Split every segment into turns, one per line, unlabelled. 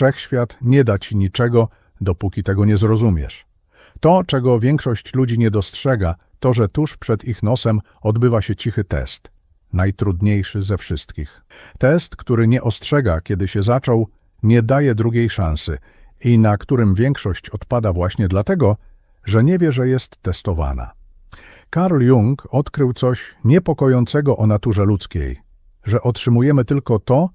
Wszechświat nie da ci niczego, dopóki tego nie zrozumiesz. To, czego większość ludzi nie dostrzega, to, że tuż przed ich nosem odbywa się cichy test. Najtrudniejszy ze wszystkich. Test, który nie ostrzega, kiedy się zaczął, nie daje drugiej szansy i na którym większość odpada właśnie dlatego, że nie wie, że jest testowana. Carl Jung odkrył coś niepokojącego o naturze ludzkiej, że otrzymujemy tylko to,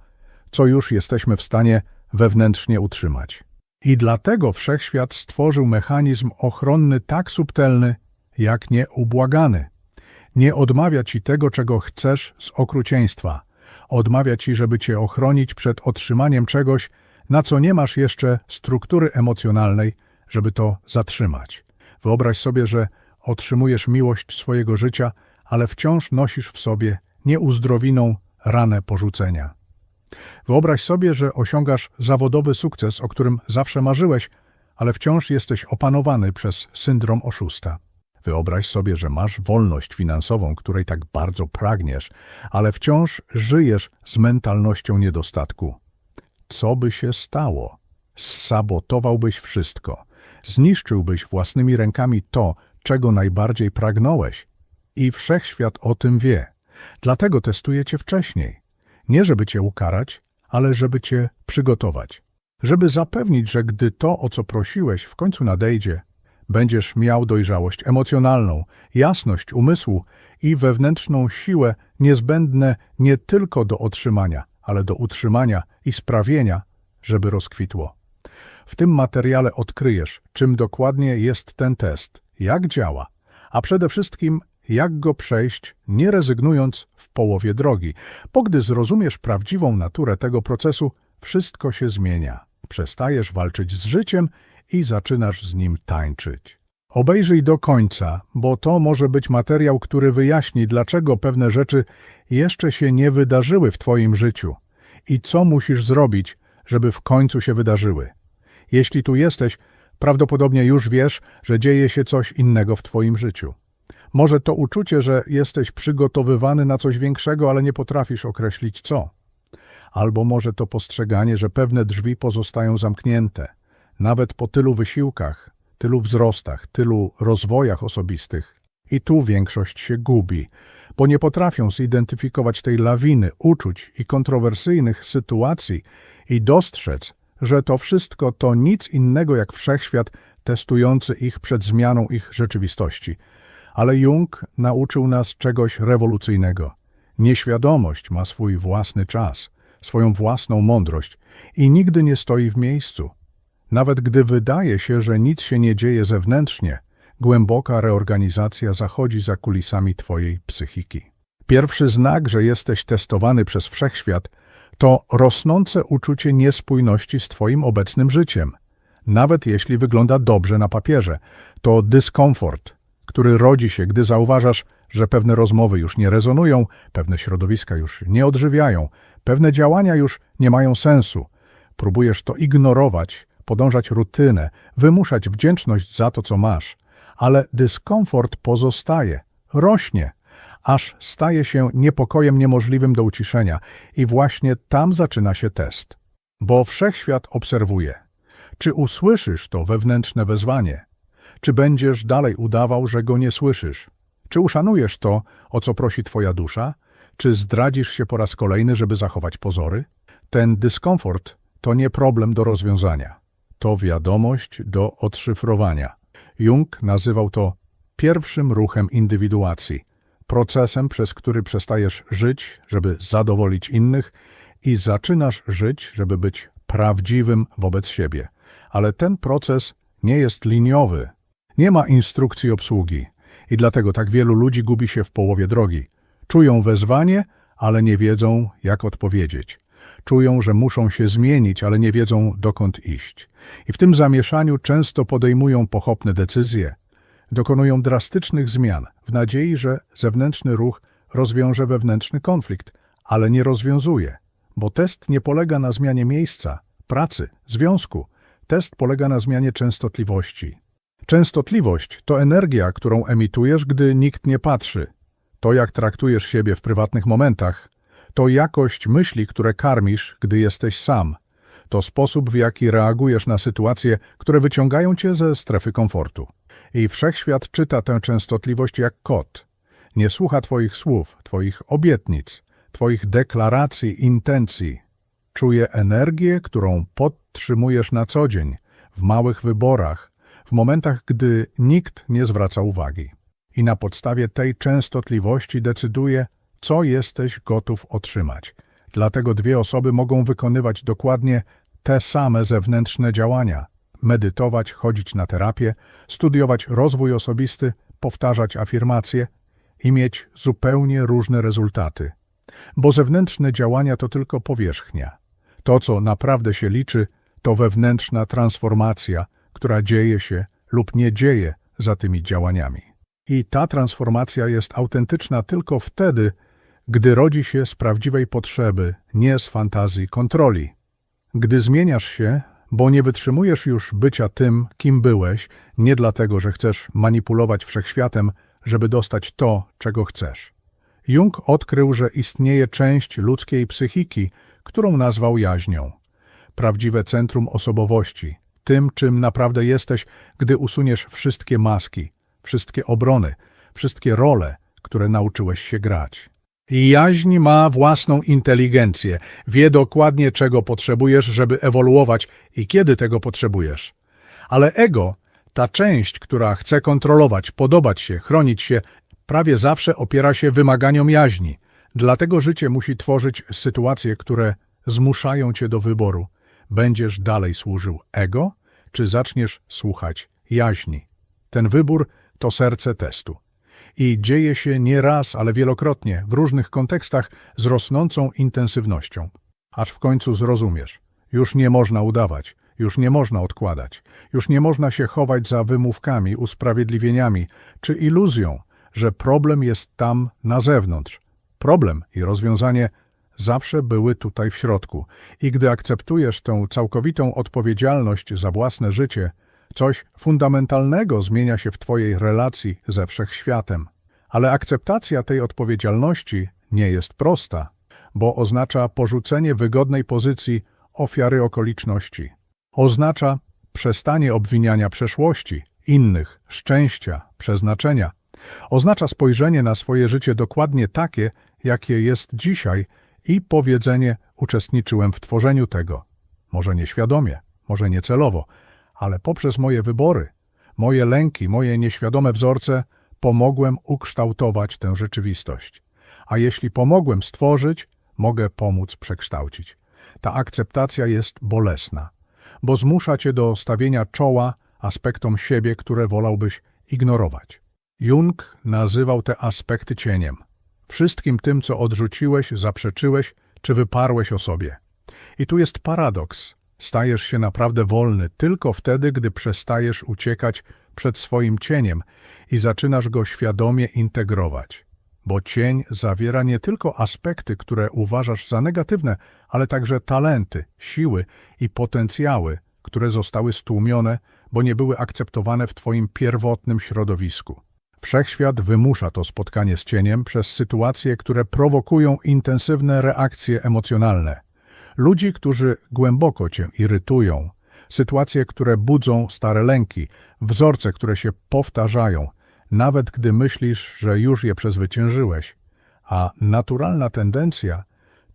co już jesteśmy w stanie wewnętrznie utrzymać. I dlatego wszechświat stworzył mechanizm ochronny tak subtelny, jak nieubłagany. Nie odmawia ci tego, czego chcesz z okrucieństwa. Odmawia ci, żeby cię ochronić przed otrzymaniem czegoś, na co nie masz jeszcze struktury emocjonalnej, żeby to zatrzymać. Wyobraź sobie, że otrzymujesz miłość swojego życia, ale wciąż nosisz w sobie nieuzdrowiną ranę porzucenia. Wyobraź sobie, że osiągasz zawodowy sukces, o którym zawsze marzyłeś, ale wciąż jesteś opanowany przez syndrom oszusta. Wyobraź sobie, że masz wolność finansową, której tak bardzo pragniesz, ale wciąż żyjesz z mentalnością niedostatku. Co by się stało? Sabotowałbyś wszystko. Zniszczyłbyś własnymi rękami to, czego najbardziej pragnąłeś. I wszechświat o tym wie. Dlatego testuje cię wcześniej. Nie żeby cię ukarać, ale żeby cię przygotować. Żeby zapewnić, że gdy to, o co prosiłeś, w końcu nadejdzie, będziesz miał dojrzałość emocjonalną, jasność umysłu i wewnętrzną siłę niezbędne nie tylko do otrzymania, ale do utrzymania i sprawienia, żeby rozkwitło. W tym materiale odkryjesz, czym dokładnie jest ten test, jak działa, a przede wszystkim jak go przejść, nie rezygnując w połowie drogi, bo gdy zrozumiesz prawdziwą naturę tego procesu, wszystko się zmienia. Przestajesz walczyć z życiem i zaczynasz z nim tańczyć. Obejrzyj do końca, bo to może być materiał, który wyjaśni, dlaczego pewne rzeczy jeszcze się nie wydarzyły w Twoim życiu i co musisz zrobić, żeby w końcu się wydarzyły. Jeśli tu jesteś, prawdopodobnie już wiesz, że dzieje się coś innego w Twoim życiu. Może to uczucie, że jesteś przygotowywany na coś większego, ale nie potrafisz określić co. Albo może to postrzeganie, że pewne drzwi pozostają zamknięte, nawet po tylu wysiłkach, tylu wzrostach, tylu rozwojach osobistych. I tu większość się gubi, bo nie potrafią zidentyfikować tej lawiny uczuć i kontrowersyjnych sytuacji i dostrzec, że to wszystko to nic innego jak wszechświat testujący ich przed zmianą ich rzeczywistości. Ale Jung nauczył nas czegoś rewolucyjnego. Nieświadomość ma swój własny czas, swoją własną mądrość i nigdy nie stoi w miejscu. Nawet gdy wydaje się, że nic się nie dzieje zewnętrznie, głęboka reorganizacja zachodzi za kulisami Twojej psychiki. Pierwszy znak, że jesteś testowany przez wszechświat, to rosnące uczucie niespójności z Twoim obecnym życiem. Nawet jeśli wygląda dobrze na papierze, to dyskomfort, który rodzi się, gdy zauważasz, że pewne rozmowy już nie rezonują, pewne środowiska już nie odżywiają, pewne działania już nie mają sensu. Próbujesz to ignorować, podążać rutynę, wymuszać wdzięczność za to, co masz, ale dyskomfort pozostaje, rośnie, aż staje się niepokojem niemożliwym do uciszenia i właśnie tam zaczyna się test. Bo wszechświat obserwuje. Czy usłyszysz to wewnętrzne wezwanie? Czy będziesz dalej udawał, że go nie słyszysz? Czy uszanujesz to, o co prosi twoja dusza? Czy zdradzisz się po raz kolejny, żeby zachować pozory? Ten dyskomfort to nie problem do rozwiązania. To wiadomość do odszyfrowania. Jung nazywał to pierwszym ruchem indywiduacji, procesem, przez który przestajesz żyć, żeby zadowolić innych i zaczynasz żyć, żeby być prawdziwym wobec siebie. Ale ten proces nie jest liniowy. Nie ma instrukcji obsługi i dlatego tak wielu ludzi gubi się w połowie drogi. Czują wezwanie, ale nie wiedzą, jak odpowiedzieć. Czują, że muszą się zmienić, ale nie wiedzą, dokąd iść. I w tym zamieszaniu często podejmują pochopne decyzje. Dokonują drastycznych zmian w nadziei, że zewnętrzny ruch rozwiąże wewnętrzny konflikt, ale nie rozwiązuje, bo test nie polega na zmianie miejsca, pracy, związku. Test polega na zmianie częstotliwości. Częstotliwość to energia, którą emitujesz, gdy nikt nie patrzy. To, jak traktujesz siebie w prywatnych momentach, to jakość myśli, które karmisz, gdy jesteś sam. To sposób, w jaki reagujesz na sytuacje, które wyciągają cię ze strefy komfortu. I wszechświat czyta tę częstotliwość jak kot. Nie słucha twoich słów, twoich obietnic, twoich deklaracji, intencji. Czuje energię, którą podtrzymujesz na co dzień, w małych wyborach, w momentach, gdy nikt nie zwraca uwagi. I na podstawie tej częstotliwości decyduje, co jesteś gotów otrzymać. Dlatego dwie osoby mogą wykonywać dokładnie te same zewnętrzne działania. Medytować, chodzić na terapię, studiować rozwój osobisty, powtarzać afirmacje i mieć zupełnie różne rezultaty. Bo zewnętrzne działania to tylko powierzchnia. To, co naprawdę się liczy, to wewnętrzna transformacja, która dzieje się lub nie dzieje za tymi działaniami. I ta transformacja jest autentyczna tylko wtedy, gdy rodzi się z prawdziwej potrzeby, nie z fantazji kontroli. Gdy zmieniasz się, bo nie wytrzymujesz już bycia tym, kim byłeś, nie dlatego, że chcesz manipulować wszechświatem, żeby dostać to, czego chcesz. Jung odkrył, że istnieje część ludzkiej psychiki, którą nazwał jaźnią. Prawdziwe centrum osobowości, tym, czym naprawdę jesteś, gdy usuniesz wszystkie maski, wszystkie obrony, wszystkie role, które nauczyłeś się grać. Jaźń ma własną inteligencję, wie dokładnie, czego potrzebujesz, żeby ewoluować i kiedy tego potrzebujesz. Ale ego, ta część, która chce kontrolować, podobać się, chronić się, prawie zawsze opiera się wymaganiom jaźni. Dlatego życie musi tworzyć sytuacje, które zmuszają cię do wyboru. Będziesz dalej służył ego, czy zaczniesz słuchać jaźni. Ten wybór to serce testu. I dzieje się nie raz, ale wielokrotnie, w różnych kontekstach z rosnącą intensywnością. Aż w końcu zrozumiesz. Już nie można udawać, już nie można odkładać, już nie można się chować za wymówkami, usprawiedliwieniami czy iluzją, że problem jest tam na zewnątrz. Problem i rozwiązanie zawsze były tutaj w środku. I gdy akceptujesz tę całkowitą odpowiedzialność za własne życie, coś fundamentalnego zmienia się w Twojej relacji ze wszechświatem. Ale akceptacja tej odpowiedzialności nie jest prosta, bo oznacza porzucenie wygodnej pozycji ofiary okoliczności. Oznacza przestanie obwiniania przeszłości, innych, szczęścia, przeznaczenia. Oznacza spojrzenie na swoje życie dokładnie takie, jakie jest dzisiaj i powiedzenie uczestniczyłem w tworzeniu tego. Może nieświadomie, może niecelowo, ale poprzez moje wybory, moje lęki, moje nieświadome wzorce pomogłem ukształtować tę rzeczywistość. A jeśli pomogłem stworzyć, mogę pomóc przekształcić. Ta akceptacja jest bolesna, bo zmusza cię do stawienia czoła aspektom siebie, które wolałbyś ignorować. Jung nazywał te aspekty cieniem. Wszystkim tym, co odrzuciłeś, zaprzeczyłeś czy wyparłeś o sobie. I tu jest paradoks. Stajesz się naprawdę wolny tylko wtedy, gdy przestajesz uciekać przed swoim cieniem i zaczynasz go świadomie integrować. Bo cień zawiera nie tylko aspekty, które uważasz za negatywne, ale także talenty, siły i potencjały, które zostały stłumione, bo nie były akceptowane w Twoim pierwotnym środowisku. Wszechświat wymusza to spotkanie z cieniem przez sytuacje, które prowokują intensywne reakcje emocjonalne. Ludzi, którzy głęboko cię irytują, sytuacje, które budzą stare lęki, wzorce, które się powtarzają, nawet gdy myślisz, że już je przezwyciężyłeś. A naturalna tendencja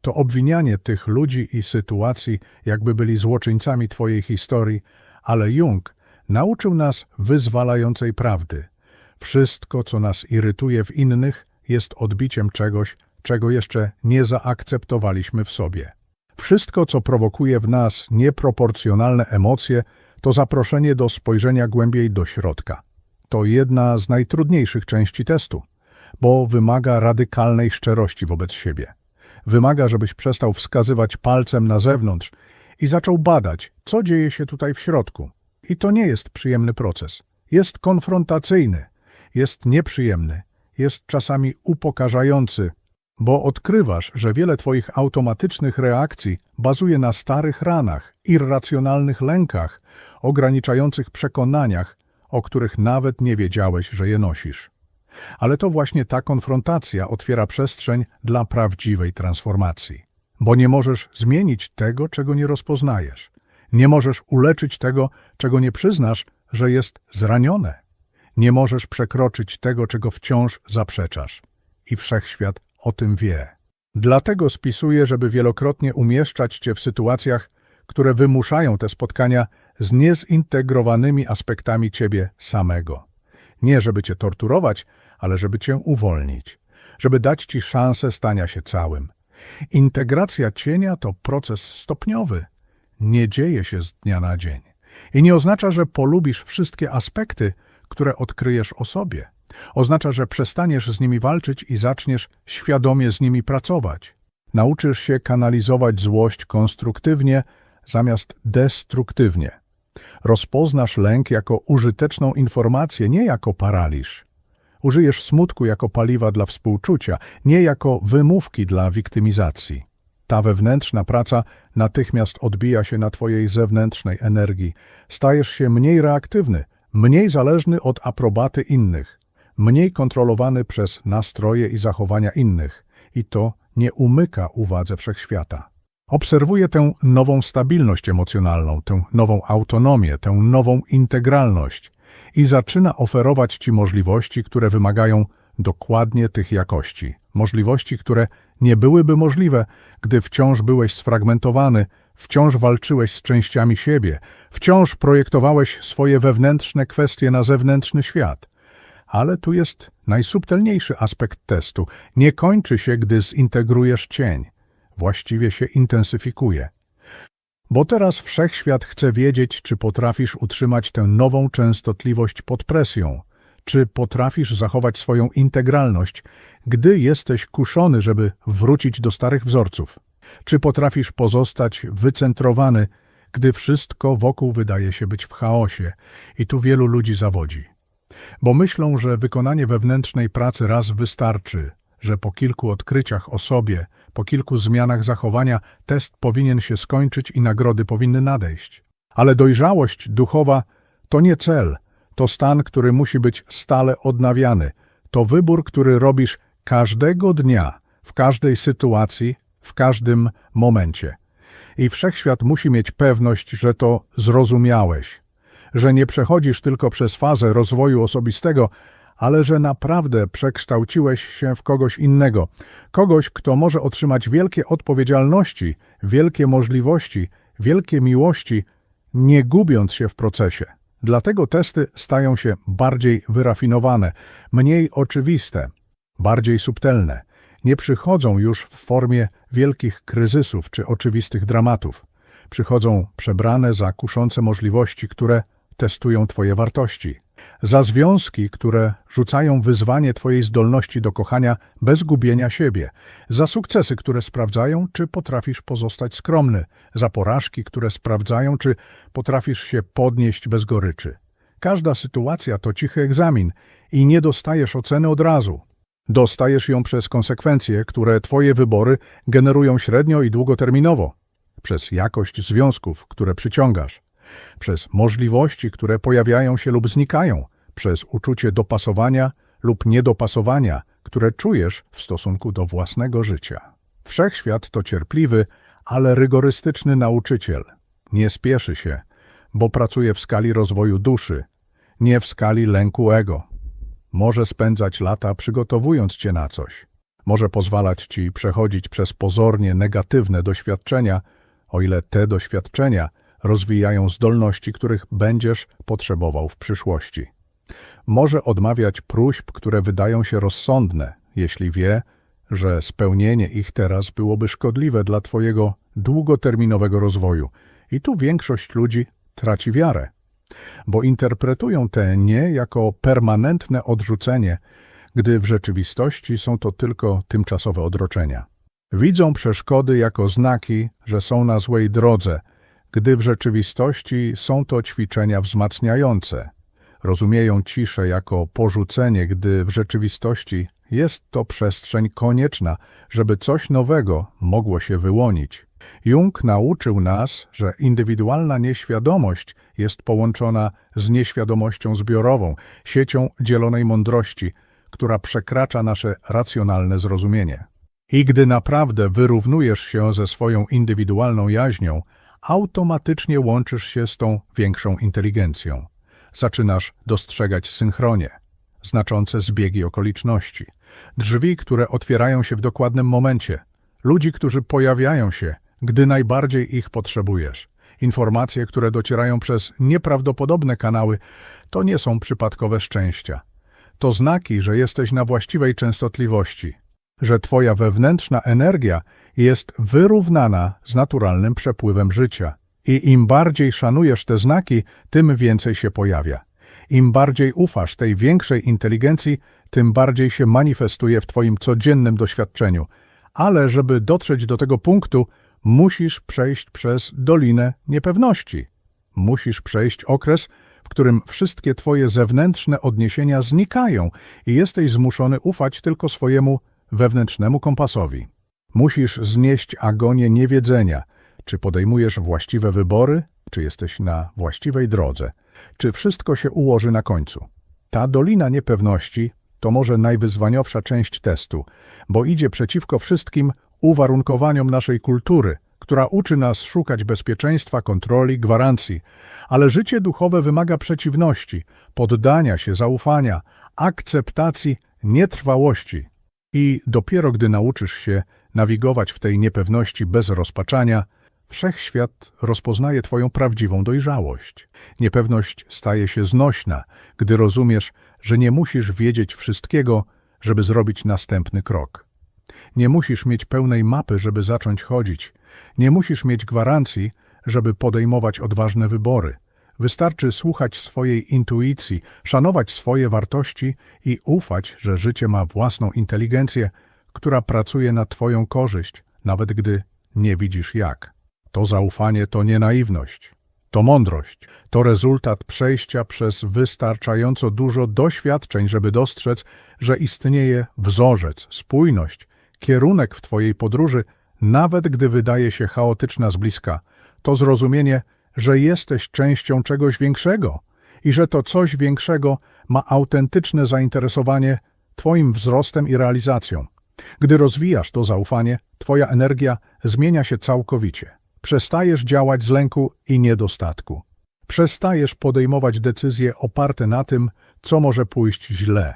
to obwinianie tych ludzi i sytuacji, jakby byli złoczyńcami twojej historii, ale Jung nauczył nas wyzwalającej prawdy. Wszystko, co nas irytuje w innych, jest odbiciem czegoś, czego jeszcze nie zaakceptowaliśmy w sobie. Wszystko, co prowokuje w nas nieproporcjonalne emocje, to zaproszenie do spojrzenia głębiej do środka. To jedna z najtrudniejszych części testu, bo wymaga radykalnej szczerości wobec siebie. Wymaga, żebyś przestał wskazywać palcem na zewnątrz i zaczął badać, co dzieje się tutaj w środku. I to nie jest przyjemny proces. Jest konfrontacyjny, jest nieprzyjemny, jest czasami upokarzający, bo odkrywasz, że wiele Twoich automatycznych reakcji bazuje na starych ranach, irracjonalnych lękach, ograniczających przekonaniach, o których nawet nie wiedziałeś, że je nosisz. Ale to właśnie ta konfrontacja otwiera przestrzeń dla prawdziwej transformacji. bo nie możesz zmienić tego, czego nie rozpoznajesz. Nie możesz uleczyć tego, czego nie przyznasz, że jest zranione. Nie możesz przekroczyć tego, czego wciąż zaprzeczasz. I wszechświat o tym wie. Dlatego spisuję, żeby wielokrotnie umieszczać cię w sytuacjach, które wymuszają te spotkania z niezintegrowanymi aspektami ciebie samego. Nie żeby cię torturować, ale żeby cię uwolnić, żeby dać ci szansę stania się całym. Integracja cienia to proces stopniowy. Nie dzieje się z dnia na dzień. I nie oznacza, że polubisz wszystkie aspekty, które odkryjesz o sobie. Oznacza, że przestaniesz z nimi walczyć i zaczniesz świadomie z nimi pracować. Nauczysz się kanalizować złość konstruktywnie zamiast destruktywnie. Rozpoznasz lęk jako użyteczną informację, nie jako paraliż. Użyjesz smutku jako paliwa dla współczucia, nie jako wymówki dla wiktymizacji. Ta wewnętrzna praca natychmiast odbija się na Twojej zewnętrznej energii. Stajesz się mniej reaktywny, mniej zależny od aprobaty innych, mniej kontrolowany przez nastroje i zachowania innych. I to nie umyka uwadze wszechświata. Obserwuję tę nową stabilność emocjonalną, tę nową autonomię, tę nową integralność i zaczyna oferować Ci możliwości, które wymagają dokładnie tych jakości. Możliwości, które nie byłyby możliwe, gdy wciąż byłeś sfragmentowany, wciąż walczyłeś z częściami siebie, wciąż projektowałeś swoje wewnętrzne kwestie na zewnętrzny świat. Ale tu jest najsubtelniejszy aspekt testu. Nie kończy się, gdy zintegrujesz cień. Właściwie się intensyfikuje. Bo teraz wszechświat chce wiedzieć, czy potrafisz utrzymać tę nową częstotliwość pod presją, czy potrafisz zachować swoją integralność, gdy jesteś kuszony, żeby wrócić do starych wzorców, czy potrafisz pozostać wycentrowany, gdy wszystko wokół wydaje się być w chaosie i tu wielu ludzi zawodzi. Bo myślą, że wykonanie wewnętrznej pracy raz wystarczy, że po kilku odkryciach o sobie, po kilku zmianach zachowania test powinien się skończyć i nagrody powinny nadejść. Ale dojrzałość duchowa to nie cel, to stan, który musi być stale odnawiany. To wybór, który robisz każdego dnia, w każdej sytuacji, w każdym momencie. I wszechświat musi mieć pewność, że to zrozumiałeś, że nie przechodzisz tylko przez fazę rozwoju osobistego, ale że naprawdę przekształciłeś się w kogoś innego, kogoś, kto może otrzymać wielkie odpowiedzialności, wielkie możliwości, wielkie miłości, nie gubiąc się w procesie. Dlatego testy stają się bardziej wyrafinowane, mniej oczywiste, bardziej subtelne. Nie przychodzą już w formie wielkich kryzysów czy oczywistych dramatów. Przychodzą przebrane za kuszące możliwości, które testują Twoje wartości. Za związki, które rzucają wyzwanie Twojej zdolności do kochania bez gubienia siebie. Za sukcesy, które sprawdzają, czy potrafisz pozostać skromny. Za porażki, które sprawdzają, czy potrafisz się podnieść bez goryczy. Każda sytuacja to cichy egzamin i nie dostajesz oceny od razu. Dostajesz ją przez konsekwencje, które Twoje wybory generują średnio i długoterminowo. Przez jakość związków, które przyciągasz przez możliwości, które pojawiają się lub znikają, przez uczucie dopasowania lub niedopasowania, które czujesz w stosunku do własnego życia. Wszechświat to cierpliwy, ale rygorystyczny nauczyciel. Nie spieszy się, bo pracuje w skali rozwoju duszy, nie w skali lęku ego. Może spędzać lata przygotowując cię na coś. Może pozwalać ci przechodzić przez pozornie negatywne doświadczenia, o ile te doświadczenia rozwijają zdolności, których będziesz potrzebował w przyszłości. Może odmawiać próśb, które wydają się rozsądne, jeśli wie, że spełnienie ich teraz byłoby szkodliwe dla Twojego długoterminowego rozwoju. I tu większość ludzi traci wiarę, bo interpretują te nie jako permanentne odrzucenie, gdy w rzeczywistości są to tylko tymczasowe odroczenia. Widzą przeszkody jako znaki, że są na złej drodze, gdy w rzeczywistości są to ćwiczenia wzmacniające. Rozumieją ciszę jako porzucenie, gdy w rzeczywistości jest to przestrzeń konieczna, żeby coś nowego mogło się wyłonić. Jung nauczył nas, że indywidualna nieświadomość jest połączona z nieświadomością zbiorową, siecią dzielonej mądrości, która przekracza nasze racjonalne zrozumienie. I gdy naprawdę wyrównujesz się ze swoją indywidualną jaźnią, automatycznie łączysz się z tą większą inteligencją. Zaczynasz dostrzegać synchronie, znaczące zbiegi okoliczności, drzwi, które otwierają się w dokładnym momencie, ludzi, którzy pojawiają się, gdy najbardziej ich potrzebujesz. Informacje, które docierają przez nieprawdopodobne kanały, to nie są przypadkowe szczęścia. To znaki, że jesteś na właściwej częstotliwości, że Twoja wewnętrzna energia jest wyrównana z naturalnym przepływem życia. I im bardziej szanujesz te znaki, tym więcej się pojawia. Im bardziej ufasz tej większej inteligencji, tym bardziej się manifestuje w Twoim codziennym doświadczeniu. Ale żeby dotrzeć do tego punktu, musisz przejść przez dolinę niepewności. Musisz przejść okres, w którym wszystkie Twoje zewnętrzne odniesienia znikają i jesteś zmuszony ufać tylko swojemu wewnętrznemu kompasowi. Musisz znieść agonię niewiedzenia, czy podejmujesz właściwe wybory, czy jesteś na właściwej drodze, czy wszystko się ułoży na końcu. Ta dolina niepewności to może najwyzwaniowsza część testu, bo idzie przeciwko wszystkim uwarunkowaniom naszej kultury, która uczy nas szukać bezpieczeństwa, kontroli, gwarancji, ale życie duchowe wymaga przeciwności, poddania się, zaufania, akceptacji, nietrwałości. I dopiero gdy nauczysz się nawigować w tej niepewności bez rozpaczania, wszechświat rozpoznaje Twoją prawdziwą dojrzałość. Niepewność staje się znośna, gdy rozumiesz, że nie musisz wiedzieć wszystkiego, żeby zrobić następny krok. Nie musisz mieć pełnej mapy, żeby zacząć chodzić. Nie musisz mieć gwarancji, żeby podejmować odważne wybory. Wystarczy słuchać swojej intuicji, szanować swoje wartości i ufać, że życie ma własną inteligencję, która pracuje na Twoją korzyść, nawet gdy nie widzisz jak. To zaufanie to nie naiwność, to mądrość, to rezultat przejścia przez wystarczająco dużo doświadczeń, żeby dostrzec, że istnieje wzorzec, spójność, kierunek w Twojej podróży, nawet gdy wydaje się chaotyczna z bliska. To zrozumienie, że jesteś częścią czegoś większego i że to coś większego ma autentyczne zainteresowanie Twoim wzrostem i realizacją. Gdy rozwijasz to zaufanie, Twoja energia zmienia się całkowicie. Przestajesz działać z lęku i niedostatku. Przestajesz podejmować decyzje oparte na tym, co może pójść źle.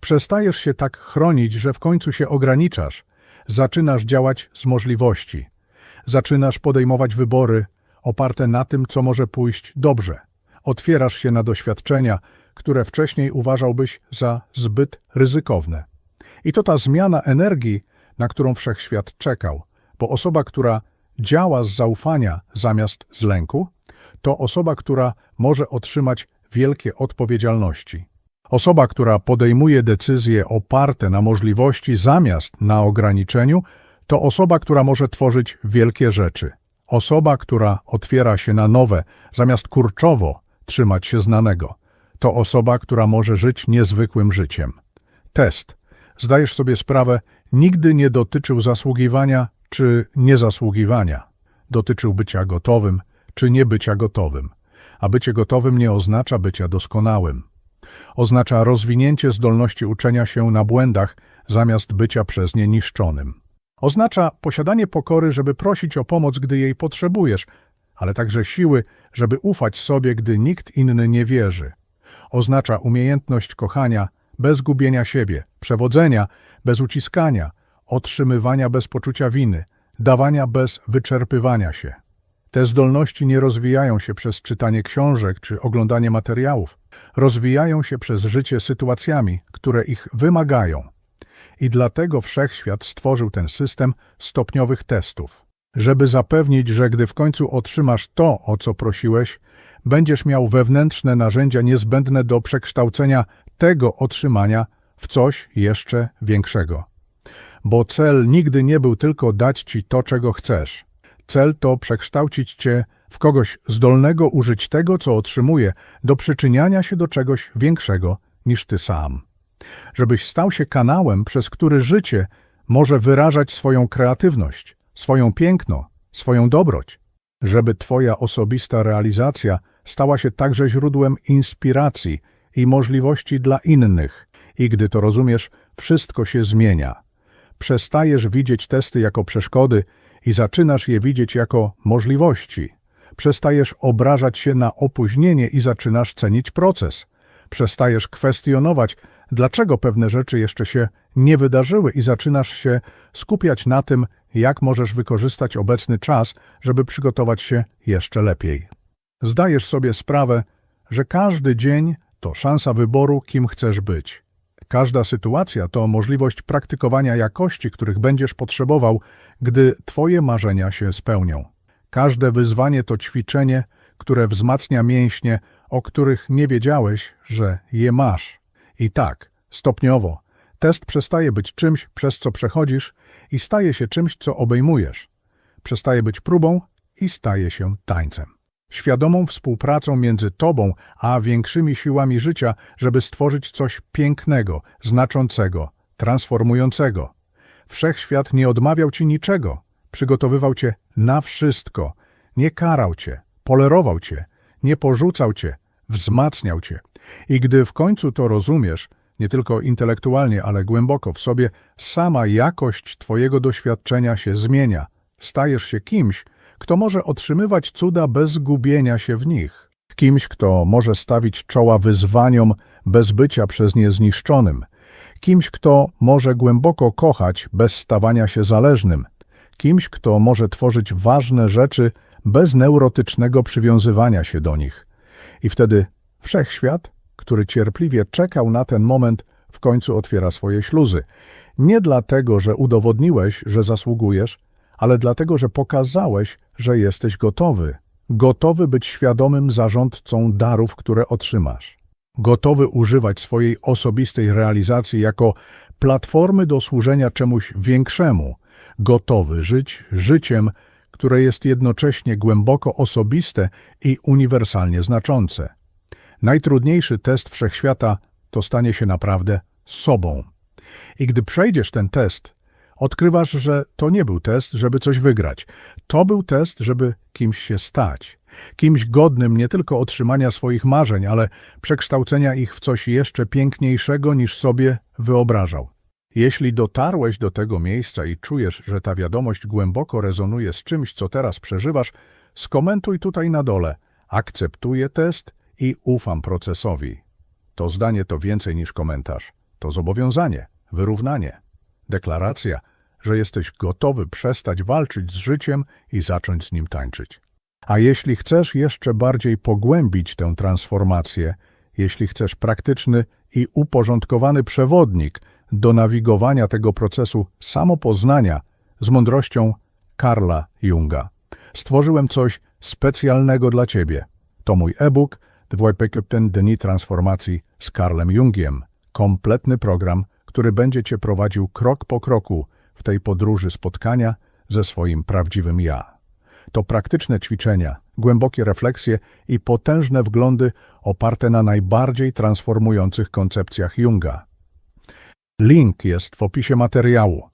Przestajesz się tak chronić, że w końcu się ograniczasz. Zaczynasz działać z możliwości. Zaczynasz podejmować wybory oparte na tym, co może pójść dobrze. Otwierasz się na doświadczenia, które wcześniej uważałbyś za zbyt ryzykowne. I to ta zmiana energii, na którą wszechświat czekał, bo osoba, która działa z zaufania zamiast z lęku, to osoba, która może otrzymać wielkie odpowiedzialności. Osoba, która podejmuje decyzje oparte na możliwości zamiast na ograniczeniu, to osoba, która może tworzyć wielkie rzeczy. Osoba, która otwiera się na nowe, zamiast kurczowo trzymać się znanego. To osoba, która może żyć niezwykłym życiem. Test. Zdajesz sobie sprawę, nigdy nie dotyczył zasługiwania czy niezasługiwania. Dotyczył bycia gotowym czy nie bycia gotowym. A bycie gotowym nie oznacza bycia doskonałym. Oznacza rozwinięcie zdolności uczenia się na błędach zamiast bycia przez nie niszczonym. Oznacza posiadanie pokory, żeby prosić o pomoc, gdy jej potrzebujesz, ale także siły, żeby ufać sobie, gdy nikt inny nie wierzy. Oznacza umiejętność kochania bez gubienia siebie, przewodzenia bez uciskania, otrzymywania bez poczucia winy, dawania bez wyczerpywania się. Te zdolności nie rozwijają się przez czytanie książek czy oglądanie materiałów. Rozwijają się przez życie sytuacjami, które ich wymagają. I dlatego wszechświat stworzył ten system stopniowych testów, żeby zapewnić, że gdy w końcu otrzymasz to, o co prosiłeś, będziesz miał wewnętrzne narzędzia niezbędne do przekształcenia tego otrzymania w coś jeszcze większego. Bo cel nigdy nie był tylko dać ci to, czego chcesz. Cel to przekształcić cię w kogoś zdolnego użyć tego, co otrzymuje, do przyczyniania się do czegoś większego niż ty sam. Żebyś stał się kanałem, przez który życie może wyrażać swoją kreatywność, swoją piękno, swoją dobroć. Żeby twoja osobista realizacja stała się także źródłem inspiracji i możliwości dla innych. I gdy to rozumiesz, wszystko się zmienia. przestajesz widzieć testy jako przeszkody i zaczynasz je widzieć jako możliwości. Przestajesz obrażać się na opóźnienie i zaczynasz cenić proces. Przestajesz kwestionować, dlaczego pewne rzeczy jeszcze się nie wydarzyły i zaczynasz się skupiać na tym, jak możesz wykorzystać obecny czas, żeby przygotować się jeszcze lepiej. Zdajesz sobie sprawę, że każdy dzień to szansa wyboru, kim chcesz być. Każda sytuacja to możliwość praktykowania jakości, których będziesz potrzebował, gdy Twoje marzenia się spełnią. Każde wyzwanie to ćwiczenie, które wzmacnia mięśnie, o których nie wiedziałeś, że je masz. I tak, stopniowo, test przestaje być czymś, przez co przechodzisz i staje się czymś, co obejmujesz. Przestaje być próbą i staje się tańcem. Świadomą współpracą między tobą a większymi siłami życia, żeby stworzyć coś pięknego, znaczącego, transformującego. Wszechświat nie odmawiał ci niczego, przygotowywał cię na wszystko, nie karał cię, polerował cię, nie porzucał cię, wzmacniał cię. I gdy w końcu to rozumiesz, nie tylko intelektualnie, ale głęboko w sobie, sama jakość twojego doświadczenia się zmienia. Stajesz się kimś, kto może otrzymywać cuda bez gubienia się w nich. Kimś, kto może stawić czoła wyzwaniom bez bycia przez nie zniszczonym. Kimś, kto może głęboko kochać bez stawania się zależnym. Kimś, kto może tworzyć ważne rzeczy bez neurotycznego przywiązywania się do nich. I wtedy wszechświat, który cierpliwie czekał na ten moment, w końcu otwiera swoje śluzy. Nie dlatego, że udowodniłeś, że zasługujesz, ale dlatego, że pokazałeś, że jesteś gotowy. Gotowy być świadomym zarządcą darów, które otrzymasz. Gotowy używać swojej osobistej realizacji jako platformy do służenia czemuś większemu. Gotowy żyć życiem, które jest jednocześnie głęboko osobiste i uniwersalnie znaczące. Najtrudniejszy test wszechświata to stanie się naprawdę sobą. I gdy przejdziesz ten test, odkrywasz, że to nie był test, żeby coś wygrać. To był test, żeby kimś się stać. Kimś godnym nie tylko otrzymania swoich marzeń, ale przekształcenia ich w coś jeszcze piękniejszego niż sobie wyobrażał. Jeśli dotarłeś do tego miejsca i czujesz, że ta wiadomość głęboko rezonuje z czymś, co teraz przeżywasz, skomentuj tutaj na dole. Akceptuję test i ufam procesowi. To zdanie to więcej niż komentarz. To zobowiązanie, wyrównanie, deklaracja, że jesteś gotowy przestać walczyć z życiem i zacząć z nim tańczyć. A jeśli chcesz jeszcze bardziej pogłębić tę transformację, jeśli chcesz praktyczny i uporządkowany przewodnik do nawigowania tego procesu samopoznania z mądrością Karla Junga, stworzyłem coś specjalnego dla Ciebie. To mój e-book Dwojpekupten Dni Transformacji z Karlem Jungiem. Kompletny program, który będzie Cię prowadził krok po kroku w tej podróży spotkania ze swoim prawdziwym ja. To praktyczne ćwiczenia, głębokie refleksje i potężne wglądy oparte na najbardziej transformujących koncepcjach Junga. Link jest w opisie materiału.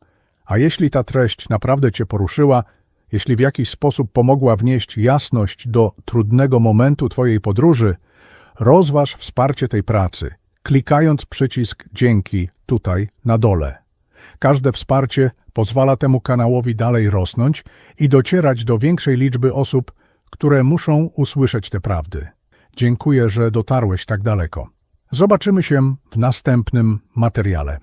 A jeśli ta treść naprawdę Cię poruszyła, jeśli w jakiś sposób pomogła wnieść jasność do trudnego momentu Twojej podróży, rozważ wsparcie tej pracy, klikając przycisk Dzięki tutaj na dole. Każde wsparcie pozwala temu kanałowi dalej rosnąć i docierać do większej liczby osób, które muszą usłyszeć te prawdy. Dziękuję, że dotarłeś tak daleko. Zobaczymy się w następnym materiale.